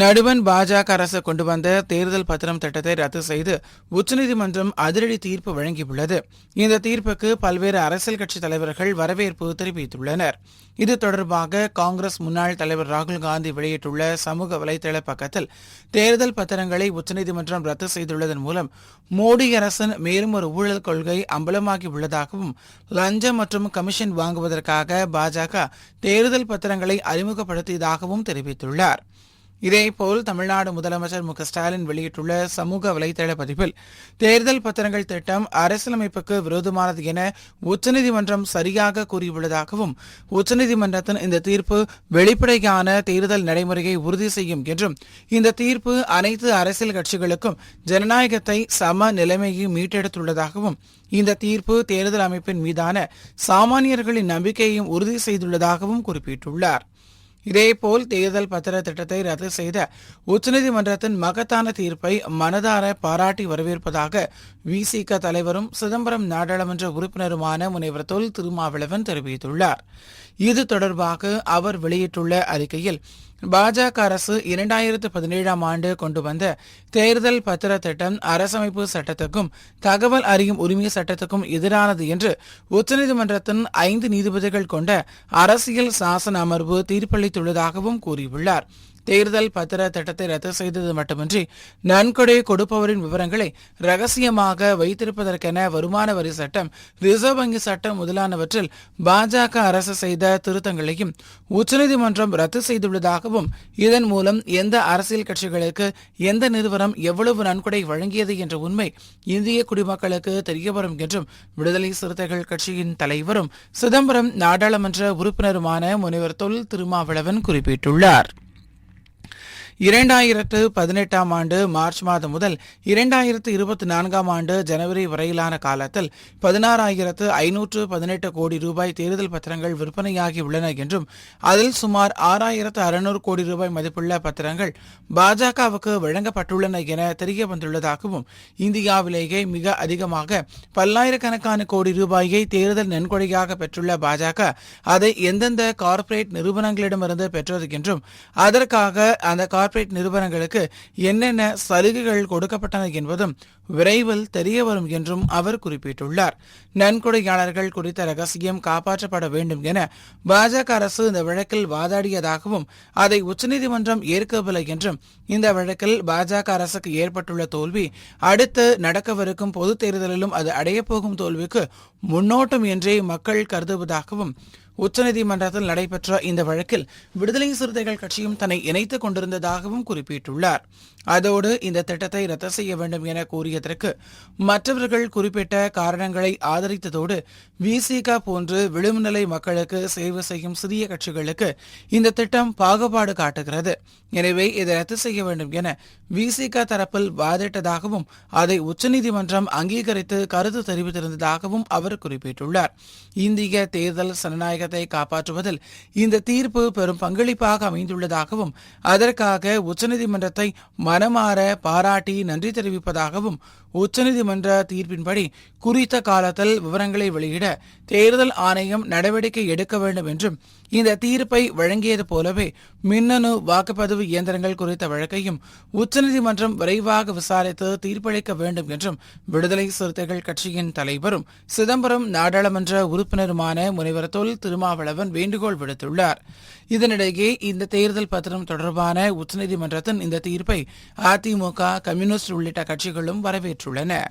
நடுவன் பாஜக அரசு கொண்டு வந்த தேர்தல் பத்திரம் திட்டத்தை ரத்து செய்து உச்சநீதிமன்றம் அதிரடி தீர்ப்பு வழங்கியுள்ளது. இந்த தீர்ப்புக்கு பல்வேறு அரசியல் கட்சி தலைவர்கள் வரவேற்பு தெரிவித்துள்ளனர். இது தொடர்பாக காங்கிரஸ் முன்னாள் தலைவர் ராகுல் காந்தி வெளியிட்டுள்ள சமூக வலைதள பக்கத்தில் தேர்தல் பத்திரங்களை உச்சநீதிமன்றம் ரத்து செய்துள்ளதன் மூலம் மோடி அரசின் மேலும் ஒரு ஊழல் கொள்கை அம்பலமாகி உள்ளதாகவும் லஞ்சம் மற்றும் கமிஷன் வாங்குவதற்காக பாஜக தேர்தல் பத்திரங்களை அறிமுகப்படுத்தியதாகவும் தெரிவித்துள்ளார். இதேபோல் தமிழ்நாடு முதலமைச்சர் மு ஸ்டாலின் வெளியிட்டுள்ள சமூக வலைதள பதிவில் தேர்தல் பத்திரங்கள் திட்டம் அரசியலமைப்புக்கு விரோதமானது என உச்சநீதிமன்றம் சரியாக கூறியுள்ளதாகவும் உச்சநீதிமன்றத்தின் இந்த தீர்ப்பு வெளிப்படையான தேர்தல் நடைமுறையை உறுதி செய்யும் என்றும் இந்த தீர்ப்பு அனைத்து அரசியல் கட்சிகளுக்கும் ஜனநாயகத்தை சம நிலைமையை மீட்டெடுத்துள்ளதாகவும் இந்த தீர்ப்பு தேர்தல் அமைப்பின் மீதான சாமானியர்களின் நம்பிக்கையையும் உறுதி செய்துள்ளதாகவும் குறிப்பிட்டுள்ளார். இதேபோல் தேர்தல் பத்திர திட்டத்தை ரத்து செய்த உச்சநீதிமன்றத்தின் மகத்தான தீர்ப்பை மனதார பாராட்டி வரவேற்பதாக விசிக தலைவரும் சிதம்பரம் நாடாளுமன்ற உறுப்பினருமான முனைவர் தொல் திருமாவளவன் தெரிவித்துள்ளார். இது தொடர்பாக அவர் வெளியிட்டுள்ள அறிக்கையில் பாஜக அரசு இரண்டாயிரத்து பதினேழாம் ஆண்டு கொண்டு வந்த தேர்தல் பத்திர திட்டம் அரசமைப்பு சட்டத்துக்கும் தகவல் அறியும் உரிமை சட்டத்துக்கும் எதிரானது என்று உச்சநீதிமன்றத்தின் ஐந்து நீதிபதிகள் கொண்ட அரசியல் சாசன அமர்வு தீர்ப்பளித்துள்ளதாகவும் கூறியுள்ளார். தேர்தல் பத்திர திட்டத்தை ரத்து செய்தது மட்டுமின்றி நன்கொடை கொடுப்பவரின் விவரங்களை ரகசியமாக வைத்திருப்பதற்கென வருமான வரி சட்டம் ரிசர்வ் வங்கி சட்டம் முதலானவற்றில் பாஜக அரசு செய்த திருத்தங்களையும் உச்சநீதிமன்றம் ரத்து செய்துள்ளதாகவும் இதன் மூலம் எந்த அரசியல் கட்சிகளுக்கு எந்த நிறுவனம் எவ்வளவு நன்கொடை வழங்கியது என்ற உண்மை இந்திய குடிமக்களுக்கு தெரியவரும் என்றும் விடுதலை சிறுத்தைகள் கட்சியின் தலைவரும் சிதம்பரம் நாடாளுமன்ற உறுப்பினருமான முனைவர் தொல் திருமாவளவன் குறிப்பிட்டுள்ளார். இரண்டாயிரத்து பதினெட்டாம் ஆண்டு மார்ச் மாதம் முதல் இரண்டாயிரத்து இருபத்தி நான்காம் ஆண்டு ஜனவரி வரையிலான காலத்தில் பதினாறாயிரத்து ஐநூற்று பதினெட்டு கோடி ரூபாய் தேர்தல் பத்திரங்கள் விற்பனையாகி உள்ளன என்றும் அதில் சுமார் ஆறாயிரத்து அறுநூறு கோடி ரூபாய் மதிப்புள்ள பத்திரங்கள் பாஜகவுக்கு வழங்கப்பட்டுள்ளன என தெரிய வந்துள்ளதாகவும் இந்தியாவிலேயே மிக அதிகமாக பல்லாயிரக்கணக்கான கோடி ரூபாயை தேர்தல் நன்கொடையாக பெற்றுள்ள பாஜக அதை எந்தெந்த கார்ப்பரேட் நிறுவனங்களிடமிருந்து பெற்றது என்றும் அதற்காக அந்த கார்ப்பரேட் நிறுவனங்களுக்கு என்னென்ன சலுகைகள் கொடுக்கப்பட்டன என்பதும் விரைவில் தெரிய வரும் என்றும் அவர் குறிப்பிட்டுள்ளார். நன்கொடையாளர்கள் குறித்த ரகசியம் காப்பாற்றப்பட வேண்டும் என பாஜக அரசு இந்த வழக்கில் வாதாடியதாகவும் அதை உச்சநீதிமன்றம் ஏற்கவில்லை என்றும் இந்த வழக்கில் பாஜக அரசுக்கு ஏற்பட்டுள்ள தோல்வி அடுத்து நடக்கவிருக்கும் பொதுத் தேர்தலிலும் அது அடையப்போகும் தோல்விக்கு முன்னோட்டம் என்றே மக்கள் கருதுவதாகவும் உச்சநீதிமன்றத்தில் நடைபெற்ற இந்த வழக்கில் விடுதலை சிறுத்தைகள் கட்சியும் தன்னை இணைத்துக் கொண்டிருந்ததாகவும் குறிப்பிட்டுள்ளார். அதோடு இந்த திட்டத்தை ரத்து செய்ய வேண்டும் என கூறியதற்கு மற்றவர்கள் குறிப்பிட்ட காரணங்களை ஆதரித்ததோடு விசிக போன்று விளிம்புநிலை மக்களுக்கு சேவை செய்யும் சிறிய கட்சிகளுக்கு இந்த திட்டம் பாகுபாடு காட்டுகிறது. எனவே இதை ரத்து செய்ய வேண்டும் என விசிக தரப்பில் வாதிட்டதாகவும் அதை உச்சநீதிமன்றம் அங்கீகரித்து கருத்து தெரிவித்திருந்ததாகவும் அவர் குறிப்பிட்டுள்ளார். இந்திய தேர்தல் ஜனநாயகத்தை காப்பாற்றுவதில் இந்த தீர்ப்பு பெரும் பங்களிப்பாக அமைந்துள்ளதாகவும் அதற்காக உச்சநீதிமன்றத்தை மனமாற பாராட்டி நன்றி தெரிவிப்பதாகவும் உச்சநீதிமன்ற தீர்ப்பின்படி குறித்த காலத்தில் விவரங்களை வெளியிட தேர்தல் ஆணையம் நடவடிக்கை எடுக்க வேண்டும் என்றும் இந்த தீர்ப்பை வழங்கியது போலவே மின்னணு வாக்குப்பதிவு இயந்திரங்கள் குறித்த வழக்கையும் உச்சநீதிமன்றம் விரைவாக விசாரித்து தீர்ப்பளிக்க வேண்டும் என்றும் விடுதலை சிறுத்தைகள் கட்சியின் தலைவரும் சிதம்பரம் நாடாளுமன்ற உறுப்பினருமான முனைவர் தொல் திரு. திருமாவளவன் வேண்டுகோள் விடுத்துள்ளார். இதனிடையே இந்த தேர்தல் பத்திரம் தொடர்பான உச்சநீதிமன்றத்தின் இந்த தீர்ப்பை அதிமுக கம்யூனிஸ்ட் உள்ளிட்ட கட்சிகளும் வரவேற்றுள்ளன.